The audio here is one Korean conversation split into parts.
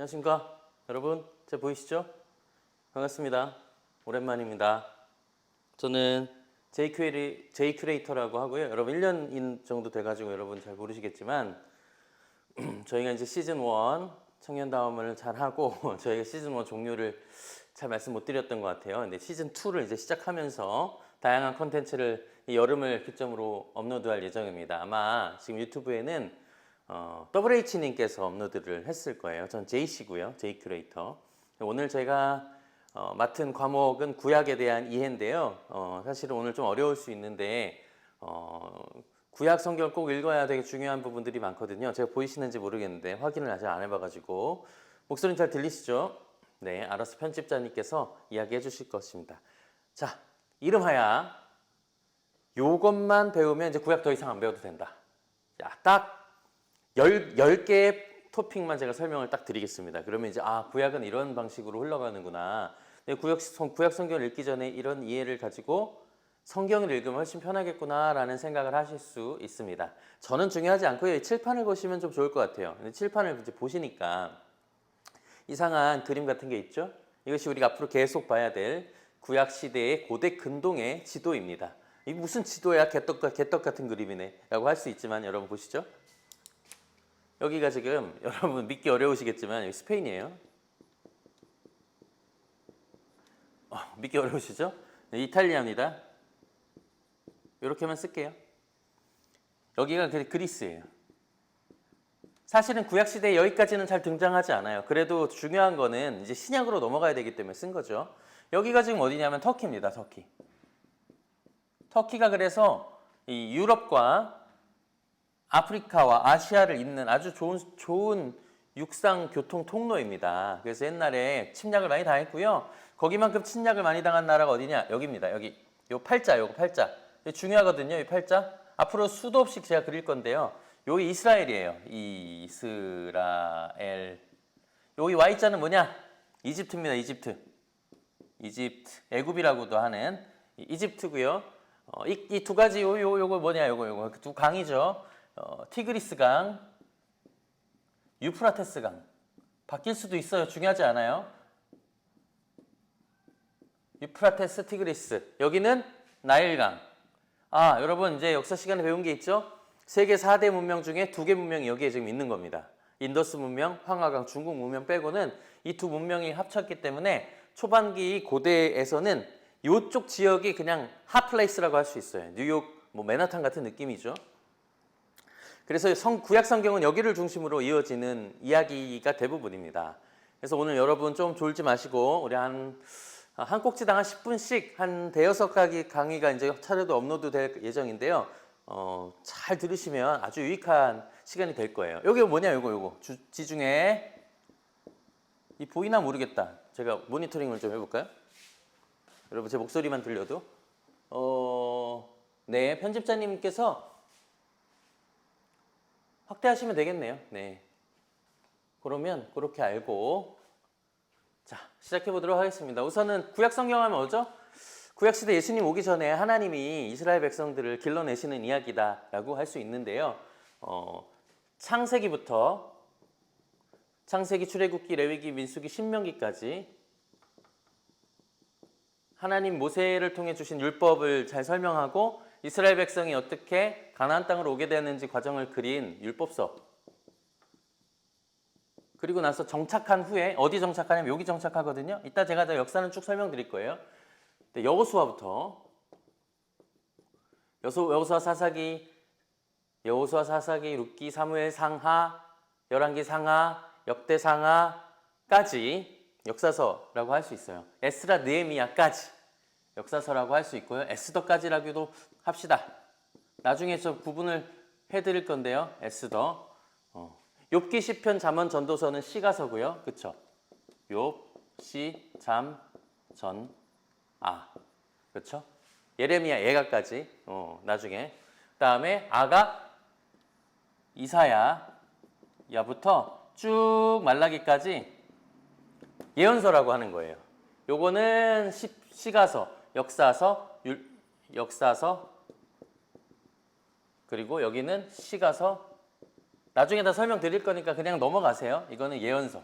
안녕하십니까? 여러분 제 보이시죠? 반갑습니다. 오랜만입니다. 저는 JQ, JQ레이터라고 하고요. 여러분 1년 정도 돼가지고 여러분 잘 모르시겠지만 저희가 이제 시즌 1 청년다움을 잘 하고 저희가 시즌 1 종료를 잘 말씀 못 드렸던 것 같아요. 근데 시즌 2를 이제 시작하면서 다양한 컨텐츠를 이 여름을 기점으로 업로드할 예정입니다. 아마 지금 유튜브에는 어, WH님께서 업로드를 했을 거예요. 전 JC고요. J큐레이터. 오늘 제가 어, 맡은 과목은 구약에 대한 이해인데요. 어, 사실은 오늘 좀 어려울 수 있는데 어, 구약 성경을 꼭 읽어야 되게 중요한 부분들이 많거든요. 제가 보이시는지 모르겠는데 확인을 아직 안 해봐가지고 목소리는 잘 들리시죠? 네, 알아서 편집자님께서 이야기해 주실 것입니다. 자, 이름하야 요것만 배우면 이제 구약 더 이상 안 배워도 된다. 자, 딱 열, 열 개의 토픽만 제가 설명을 딱 드리겠습니다. 그러면 이제, 아, 구약은 이런 방식으로 흘러가는구나. 구약, 성, 구약 성경을 읽기 전에 이런 이해를 가지고 성경을 읽으면 훨씬 편하겠구나라는 생각을 하실 수 있습니다. 저는 중요하지 않고요. 이 칠판을 보시면 좀 좋을 것 같아요. 근데 칠판을 이제 보시니까 이상한 그림 같은 게 있죠? 이것이 우리가 앞으로 계속 봐야 될 구약 시대의 고대 근동의 지도입니다. 이 무슨 지도야? 개떡, 개떡 같은 그림이네. 라고 할 수 있지만 여러분 보시죠. 여기가 지금 여러분 믿기 어려우시겠지만 여기 스페인이에요. 어, 믿기 어려우시죠? 네, 이탈리아입니다. 이렇게만 쓸게요. 여기가 그- 그리스예요. 사실은 구약 시대에 여기까지는 잘 등장하지 않아요. 그래도 중요한 거는 이제 신약으로 넘어가야 되기 때문에 쓴 거죠. 여기가 지금 어디냐면 터키입니다. 터키. 터키가 그래서 이 유럽과 아프리카와 아시아를 잇는 아주 좋은 좋은 육상 교통 통로입니다. 그래서 옛날에 침략을 많이 당했고요. 거기만큼 침략을 많이 당한 나라가 어디냐? 여기입니다. 여기 요 팔자, 요거 팔자. 중요하거든요. 이 팔자. 앞으로 수도 없이 제가 그릴 건데요. 여기 이스라엘이에요. 이 이스라엘. 여기 Y자는 뭐냐? 이집트입니다. 이집트. 이집트. 애굽이라고도 하는 이 이집트고요. 어, 이두 가지 요, 요, 요거 뭐냐? 요거, 요거. 두 강이죠. 어, 티그리스 강, 유프라테스 강. 바뀔 수도 있어요. 중요하지 않아요. 유프라테스, 티그리스. 여기는 나일강. 아, 여러분 이제 역사 시간에 배운 게 있죠? 세계 4대 문명 중에 두 개 문명이 여기에 지금 있는 겁니다. 인더스 문명, 황하강, 중국 문명 빼고는 이 두 문명이 합쳤기 때문에 초반기 고대에서는 이쪽 지역이 그냥 핫플레이스라고 할 수 있어요. 뉴욕, 뭐 맨하탄 같은 느낌이죠. 그래서 성, 구약 성경은 여기를 중심으로 이어지는 이야기가 대부분입니다. 그래서 오늘 여러분 좀 졸지 마시고 우리 한, 한 꼭지당 한 10분씩 한 대여섯 가지 강의가 이제 차례도 업로드 될 예정인데요. 어, 잘 들으시면 아주 유익한 시간이 될 거예요. 여기 뭐냐, 요거, 요거. 주, 지중해. 이 보이나 모르겠다. 제가 모니터링을 좀 해볼까요? 여러분 제 목소리만 들려도. 어, 네, 편집자님께서 확대하시면 되겠네요. 네. 그러면 그렇게 알고 자 시작해 보도록 하겠습니다. 우선은 구약 성경 하면 뭐죠? 구약 시대 예수님 오기 전에 하나님이 이스라엘 백성들을 길러내시는 이야기다라고 할 수 있는데요. 어, 창세기부터 창세기, 출애굽기, 레위기, 민수기, 신명기까지 하나님 모세를 통해 주신 율법을 잘 설명하고 이스라엘 백성이 어떻게 가나안 땅으로 오게 되었는지 과정을 그린 율법서. 그리고 나서 정착한 후에 어디 정착하냐면 여기 정착하거든요. 이따 제가 더 역사는 쭉 설명드릴 거예요. 네, 여호수아부터 여호수아 사사기, 여호수아 사사기, 룻기, 사무엘 상하, 열왕기 상하, 역대 상하까지 역사서라고 할 수 있어요. 에스라 느헤미야까지 역사서라고 할 수 있고요. 에스더까지라고도 합시다. 나중에 저 구분을 해드릴 건데요. 에스더. 어. 욥기 시편 잠언 전도서는 시가서고요. 그쵸? 욥, 시, 잠, 전, 아. 그쵸? 예레미야, 예가까지. 어, 나중에. 다음에 아가, 이사야, 야부터 쭉 말라기까지 예언서라고 하는 거예요. 요거는 시, 시가서, 역사서, 율, 역사서, 그리고 여기는 시가서. 나중에 다 설명드릴 거니까 그냥 넘어가세요. 이거는 예언서.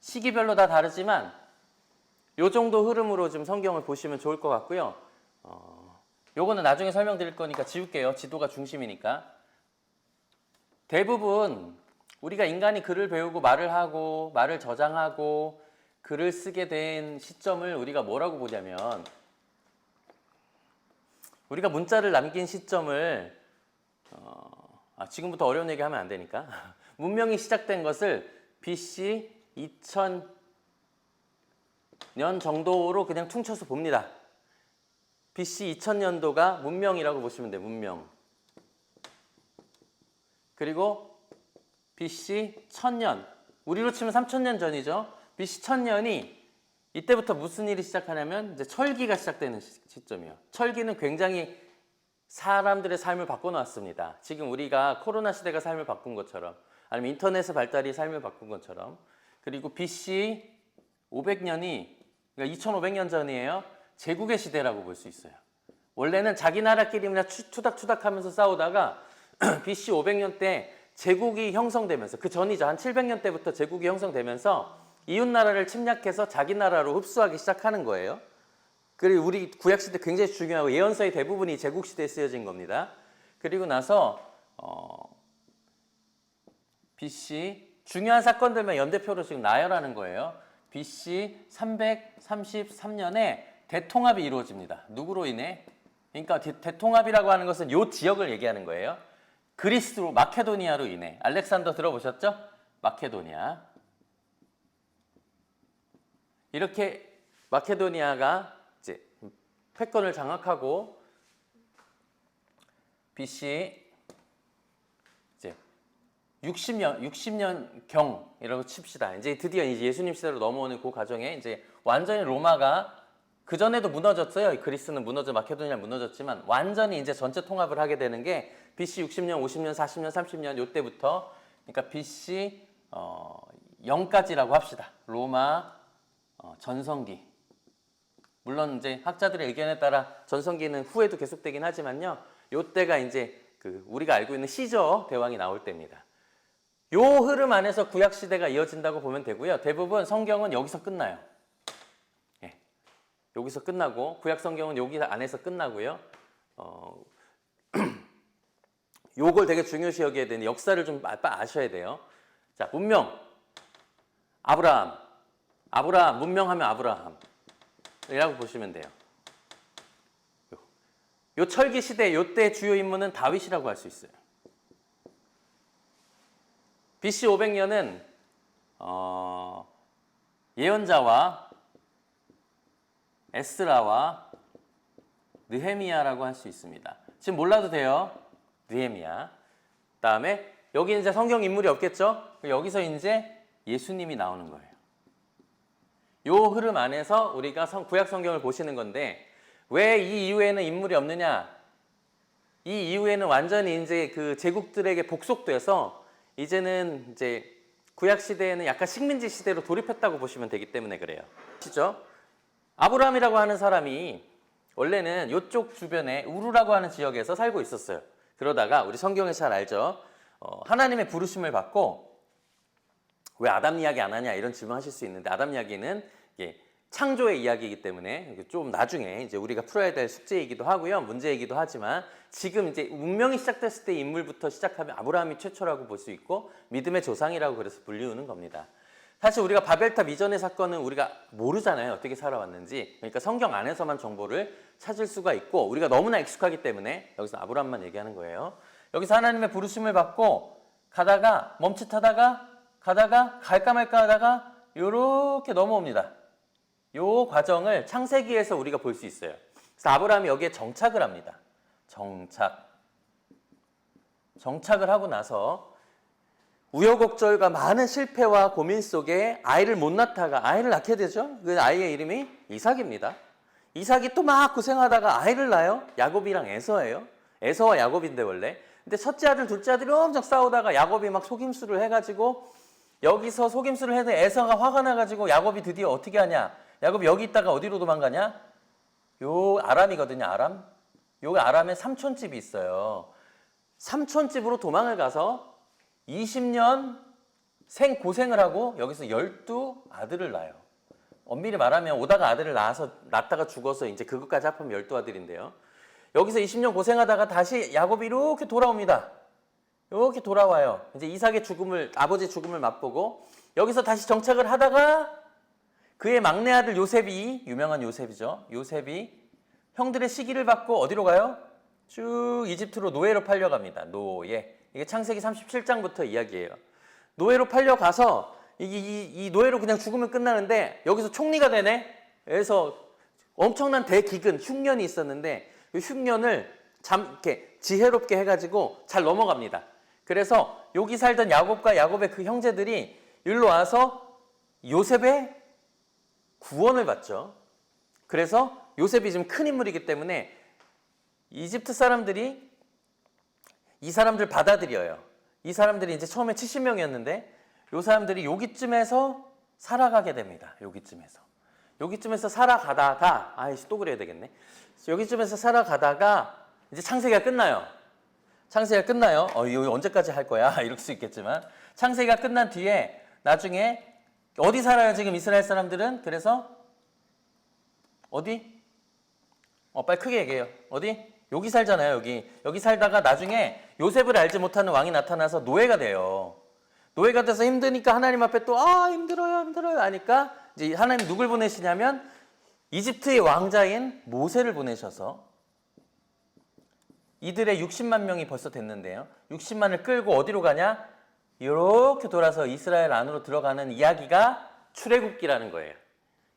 시기별로 다 다르지만 요 정도 흐름으로 좀 성경을 보시면 좋을 것 같고요. 어, 요거는 나중에 설명드릴 거니까 지울게요. 지도가 중심이니까. 대부분 우리가 인간이 글을 배우고 말을 하고 말을 저장하고 글을 쓰게 된 시점을 우리가 뭐라고 보냐면 우리가 문자를 남긴 시점을 어, 아, 지금부터 어려운 얘기 하면 안 되니까 문명이 시작된 것을 BC 2000년 정도로 그냥 퉁쳐서 봅니다. BC 2000년도가 문명이라고 보시면 돼요. 문명. 그리고 BC 1000년. 우리로 치면 3000년 전이죠. BC 1000년이 이때부터 무슨 일이 시작하냐면 이제 철기가 시작되는 시- 시점이에요. 철기는 굉장히 사람들의 삶을 바꿔놨습니다. 지금 우리가 코로나 시대가 삶을 바꾼 것처럼 아니면 인터넷의 발달이 삶을 바꾼 것처럼 그리고 BC 500년이 그러니까 2500년 전이에요. 제국의 시대라고 볼 수 있어요. 원래는 자기 나라끼리 그냥 추- 투닥투닥 하면서 싸우다가 BC 500년 때 제국이 형성되면서 그 전이죠. 한 700년 때부터 제국이 형성되면서 이웃 나라를 침략해서 자기 나라로 흡수하기 시작하는 거예요. 그리고 우리 구약 시대 굉장히 중요하고 예언서의 대부분이 제국 시대에 쓰여진 겁니다. 그리고 나서 어, BC 중요한 사건들만 연대표로 지금 나열하는 거예요. BC 333년에 대통합이 이루어집니다. 누구로 인해? 그러니까 대, 대통합이라고 하는 것은 요 지역을 얘기하는 거예요. 그리스로 마케도니아로 인해 알렉산더 들어보셨죠? 마케도니아. 이렇게 마케도니아가 이제 패권을 장악하고 BC 이제 60년 60년 경이라고 칩시다. 이제 드디어 이제 예수님 시대로 넘어오는 그 과정에 이제 완전히 로마가 그 전에도 무너졌어요. 그리스는 무너져 마케도니아 무너졌지만 완전히 이제 전체 통합을 하게 되는 게 BC 60년, 50년, 40년, 30년 요때부터 그러니까 BC 어 0까지라고 합시다. 로마 어, 전성기. 물론 이제 학자들의 의견에 따라 전성기는 후에도 계속되긴 하지만요. 요때가 이제 그 우리가 알고 있는 시저 대왕이 나올 때입니다. 요 흐름 안에서 구약 시대가 이어진다고 보면 되고요. 대부분 성경은 여기서 끝나요. 예. 여기서 끝나고 구약 성경은 여기 안에서 끝나고요. 어, 요걸 되게 중요시 여겨야 되는 역사를 좀 아- 아셔야 돼요. 자, 문명. 아브라함. 아브라함 문명하면 아브라함. 이라고 보시면 돼요. 요, 요 철기 시대 요때 주요 인물은 다윗이라고 할 수 있어요. BC 500년은 어, 예언자와 에스라와 느헤미야라고 할 수 있습니다. 지금 몰라도 돼요. 느헤미야. 그다음에 여기 이제 성경 인물이 없겠죠? 여기서 이제 예수님이 나오는 거예요. 요 흐름 안에서 우리가 성, 구약 성경을 보시는 건데 왜 이 이후에는 인물이 없느냐? 이 이후에는 완전히 이제 그 제국들에게 복속돼서 이제는 이제 구약 시대에는 약간 식민지 시대로 돌입했다고 보시면 되기 때문에 그래요. 시죠? 아브라함이라고 하는 사람이 원래는 이쪽 주변에 우루라고 하는 지역에서 살고 있었어요. 그러다가 우리 성경에 잘 알죠. 어, 하나님의 부르심을 받고 왜 아담 이야기 안 하냐 이런 질문 하실 수 있는데 아담 이야기는 이게 창조의 이야기이기 때문에 좀 나중에 이제 우리가 풀어야 될 숙제이기도 하고요 문제이기도 하지만 지금 이제 문명이 시작됐을 때 인물부터 시작하면 아브라함이 최초라고 볼 수 있고 믿음의 조상이라고 그래서 불리우는 겁니다. 사실 우리가 바벨탑 이전의 사건은 우리가 모르잖아요 어떻게 살아왔는지 그러니까 성경 안에서만 정보를 찾을 수가 있고 우리가 너무나 익숙하기 때문에 여기서 아브라함만 얘기하는 거예요. 여기서 하나님의 부르심을 받고 가다가 멈칫하다가 가다가 갈까 말까 하다가 요렇게 넘어옵니다. 요 과정을 창세기에서 우리가 볼 수 있어요. 그래서 아브라함이 여기에 정착을 합니다. 정착. 정착을 하고 나서 우여곡절과 많은 실패와 고민 속에 아이를 못 낳다가 아이를 낳게 되죠. 그 아이의 이름이 이삭입니다. 이삭이 또 막 고생하다가 아이를 낳아요. 야곱이랑 에서예요. 에서와 야곱인데 원래. 근데 첫째 아들, 둘째 아들이 엄청 싸우다가 야곱이 막 속임수를 해가지고 여기서 속임수를 해도 에서가 화가 나가지고 야곱이 드디어 어떻게 하냐? 야곱이 여기 있다가 어디로 도망가냐? 요 아람이거든요, 아람. 요 아람에 삼촌집이 있어요. 삼촌집으로 도망을 가서 20년 생 고생을 하고 여기서 열두 아들을 낳아요. 엄밀히 말하면 오다가 아들을 낳아서 낳다가 죽어서 이제 그것까지 합하면 열두 아들인데요. 여기서 20년 고생하다가 다시 야곱이 이렇게 돌아옵니다. 이렇게 돌아와요. 이제 이삭의 죽음을 아버지 죽음을 맛보고 여기서 다시 정착을 하다가 그의 막내 아들 요셉이 유명한 요셉이죠. 요셉이 형들의 시기를 받고 어디로 가요? 쭉 이집트로 노예로 팔려갑니다. 노예. 이게 창세기 37장부터 이야기예요. 노예로 팔려가서 이, 이, 이 노예로 그냥 죽으면 끝나는데 여기서 총리가 되네. 그래서 엄청난 대기근 흉년이 있었는데 이 흉년을 잠 이렇게 지혜롭게 해가지고 잘 넘어갑니다. 그래서 여기 살던 야곱과 야곱의 그 형제들이 일로 와서 요셉의 구원을 받죠. 그래서 요셉이 지금 큰 인물이기 때문에 이집트 사람들이 이 사람들 받아들여요. 이 사람들이 이제 처음에 70명이었는데 요 사람들이 여기쯤에서 살아가게 됩니다. 여기쯤에서. 여기쯤에서 살아가다가 아이씨 또 그래야 되겠네. 여기쯤에서 살아가다가 이제 창세기가 끝나요. 창세기가 끝나요. 어, 이거 언제까지 할 거야? 이럴 수 있겠지만 창세기가 끝난 뒤에 나중에 어디 살아요 지금 이스라엘 사람들은? 그래서 어디? 어, 빨리 크게 얘기해요. 어디? 여기 살잖아요, 여기. 여기 살다가 나중에 요셉을 알지 못하는 왕이 나타나서 노예가 돼요. 노예가 돼서 힘드니까 하나님 앞에 또, 아, 힘들어요, 힘들어요 하니까 이제 하나님 누굴 보내시냐면 이집트의 왕자인 모세를 보내셔서 이들의 60만 명이 벌써 됐는데요. 60만을 끌고 어디로 가냐? 이렇게 돌아서 이스라엘 안으로 들어가는 이야기가 출애굽기라는 거예요.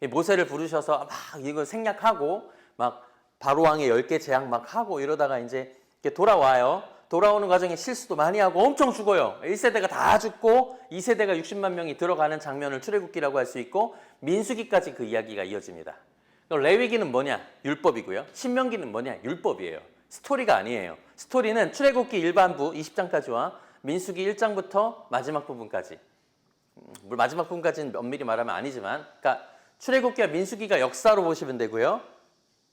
이 모세를 부르셔서 막 이거 생략하고 막 바로 왕의 10개 재앙 막 하고 이러다가 이제 돌아와요. 돌아오는 과정에 실수도 많이 하고 엄청 죽어요. 1세대가 다 죽고 2세대가 60만 명이 들어가는 장면을 출애굽기라고 할 수 있고 민수기까지 그 이야기가 이어집니다. 레위기는 뭐냐? 율법이고요. 신명기는 뭐냐? 율법이에요. 스토리가 아니에요. 스토리는 출애굽기 일반부 20장까지와 민수기 1장부터 마지막 부분까지. 음, 마지막 부분까지는 엄밀히 말하면 아니지만, 그러니까 출애굽기와 민수기가 역사로 보시면 되고요.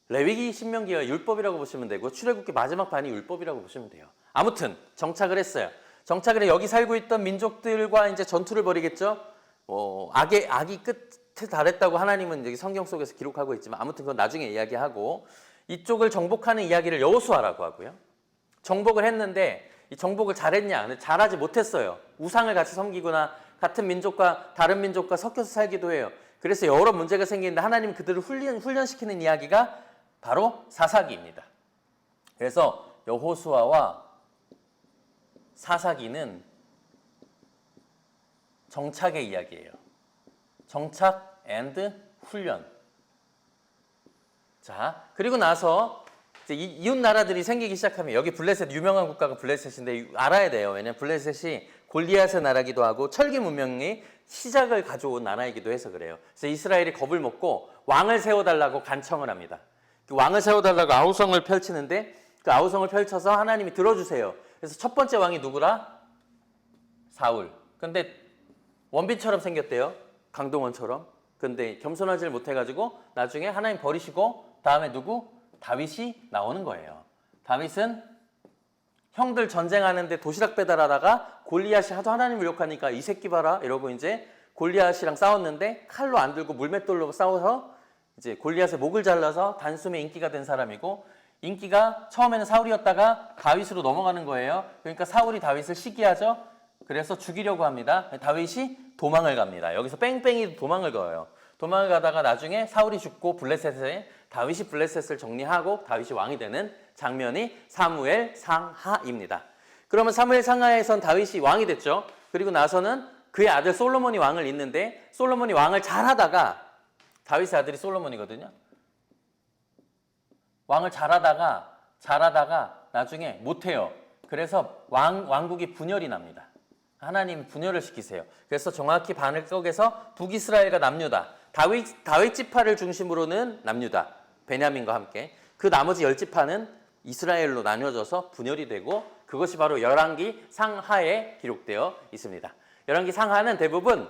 레위기 신명기가 율법이라고 보시면 되고 출애굽기 마지막 반이 율법이라고 보시면 돼요. 아무튼 정착을 했어요. 정착을 해 여기 살고 있던 민족들과 이제 전투를 벌이겠죠. 뭐 악의 악이 끝에 달했다고 하나님은 여기 성경 속에서 기록하고 있지만 아무튼 그건 나중에 이야기하고 이쪽을 정복하는 이야기를 여호수아라고 하고요. 정복을 했는데 이 정복을 잘했냐? 잘하지 못했어요. 우상을 같이 섬기거나 같은 민족과 다른 민족과 섞여서 살기도 해요. 그래서 여러 문제가 생기는데 하나님 그들을 훈련, 훈련시키는 이야기가 바로 사사기입니다. 그래서 여호수아와 사사기는 정착의 이야기예요. 정착 앤드 훈련. 자, 그리고 나서 이제 이- 이웃 나라들이 생기기 시작하면 여기 블레셋 유명한 국가가 블레셋인데 알아야 돼요. 왜냐면 블레셋이 골리앗의 나라기도 하고 철기 문명이 시작을 가져온 나라이기도 해서 그래요. 그래서 이스라엘이 겁을 먹고 왕을 세워달라고 간청을 합니다. 그 왕을 세워달라고 아우성을 펼치는데 그 아우성을 펼쳐서 하나님이 들어주세요. 그래서 첫 번째 왕이 누구라? 사울. 근데 원빈처럼 생겼대요. 강동원처럼. 근데 겸손하지를 못해가지고 나중에 하나님 버리시고 다음에 누구? 다윗이 나오는 거예요. 다윗은 형들 전쟁하는데 도시락 배달하다가 골리앗이 하도 하나님을 욕하니까 이 새끼 봐라 이러고 이제 골리앗이랑 싸웠는데 칼로 안 들고 물맷돌로 싸워서 이제 골리앗의 목을 잘라서 단숨에 인기가 된 사람이고 인기가 처음에는 사울이었다가 다윗으로 넘어가는 거예요. 그러니까 사울이 다윗을 시기하죠. 그래서 죽이려고 합니다. 다윗이 도망을 갑니다. 여기서 뺑뺑이 도망을 가요. 도망을 가다가 나중에 사울이 죽고 블레셋에 다윗이 블레셋을 정리하고 다윗이 왕이 되는 장면이 사무엘 상하입니다. 그러면 사무엘 상하에선 다윗이 왕이 됐죠. 그리고 나서는 그의 아들 솔로몬이 왕을 잇는데 솔로몬이 왕을 잘하다가 다윗의 아들이 솔로몬이거든요. 왕을 잘하다가 잘하다가 나중에 못해요. 그래서 왕 왕국이 분열이 납니다. 하나님 분열을 시키세요. 그래서 정확히 반을 쪼개서 북이스라엘과 남유다. 다윗 다윗 지파를 중심으로는 남유다. 베냐민과 함께 그 나머지 열 지파는 이스라엘로 나뉘어져서 분열이 되고 그것이 바로 열왕기 상하에 기록되어 있습니다. 열왕기 상하는 대부분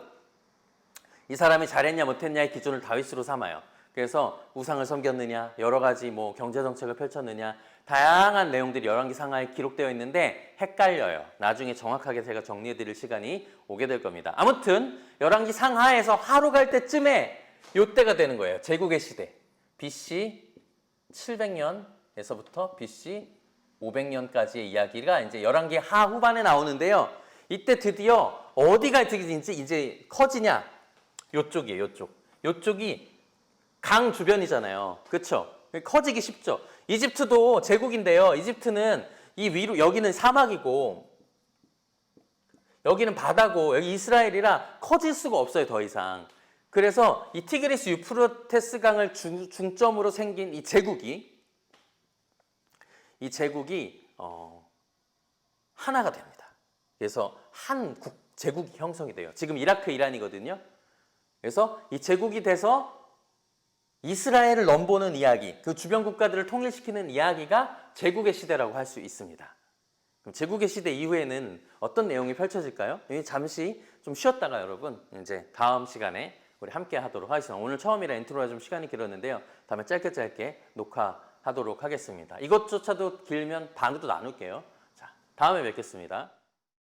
이 사람이 잘했냐 못했냐의 기준을 다윗으로 삼아요. 그래서 우상을 섬겼느냐, 여러 가지 뭐 경제 정책을 펼쳤느냐, 다양한 내용들이 열왕기 상하에 기록되어 있는데 헷갈려요. 나중에 정확하게 제가 정리해 드릴 시간이 오게 될 겁니다. 아무튼 열왕기 상하에서 하루 갈 때쯤에 요때가 되는 거예요. 제국의 시대. BC 700년에서부터 BC 500년까지의 이야기가 이제 열왕기 하후반에 나오는데요. 이때 드디어 어디가 이제 이제 커지냐? 요쪽이에요, 요쪽. 요쪽이 강 주변이잖아요. 그렇죠? 커지기 쉽죠. 이집트도 제국인데요. 이집트는 이 위로 여기는 사막이고 여기는 바다고 여기 이스라엘이라 커질 수가 없어요, 더 이상. 그래서 이 티그리스 유프로테스 강을 중, 중점으로 생긴 이 제국이 이 제국이 어, 하나가 됩니다. 그래서 한 국, 제국이 형성이 돼요. 지금 이라크, 이란이거든요. 그래서 이 제국이 돼서 이스라엘을 넘보는 이야기, 그 주변 국가들을 통일시키는 이야기가 제국의 시대라고 할 수 있습니다. 그럼 제국의 시대 이후에는 어떤 내용이 펼쳐질까요? 여기 잠시 좀 쉬었다가 여러분 이제 다음 시간에 우리 함께 하도록 하겠습니다. 오늘 처음이라 인트로가 좀 시간이 길었는데요. 다음에 짧게 짧게 녹화하도록 하겠습니다. 이것조차도 길면 반도 나눌게요. 자, 다음에 뵙겠습니다.